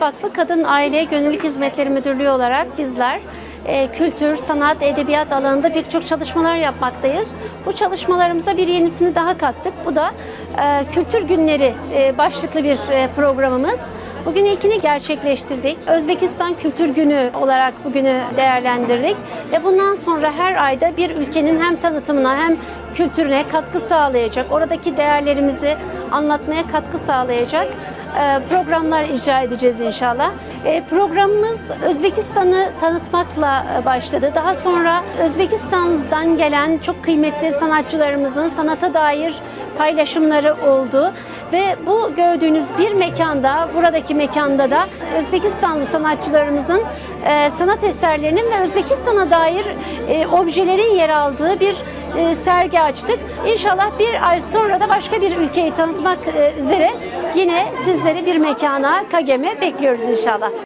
Vakfı Kadın Aile Gönüllülük Hizmetleri Müdürlüğü olarak bizler e, kültür, sanat, edebiyat alanında pek çok çalışmalar yapmaktayız. Bu çalışmalarımıza bir yenisini daha kattık. Bu da e, Kültür Günleri e, başlıklı bir e, programımız. Bugün ilkini gerçekleştirdik. Özbekistan Kültür Günü olarak bugünü değerlendirdik. Ve bundan sonra her ayda bir ülkenin hem tanıtımına hem kültürüne katkı sağlayacak, oradaki değerlerimizi anlatmaya katkı sağlayacak e, programlar icra edeceğiz inşallah. E, Programımız Özbekistan'ı tanıtmakla e, başladı. Daha sonra Özbekistan'dan gelen çok kıymetli sanatçılarımızın sanata dair paylaşımları oldu. Ve bu gördüğünüz bir mekanda, buradaki mekanda da Özbekistanlı sanatçılarımızın e, sanat eserlerinin ve Özbekistan'a dair e, objelerin yer aldığı bir e, sergi açtık. İnşallah bir ay sonra da başka bir ülkeyi tanıtmak e, üzere yine sizleri bir mekana, Kagem'e bekliyoruz inşallah.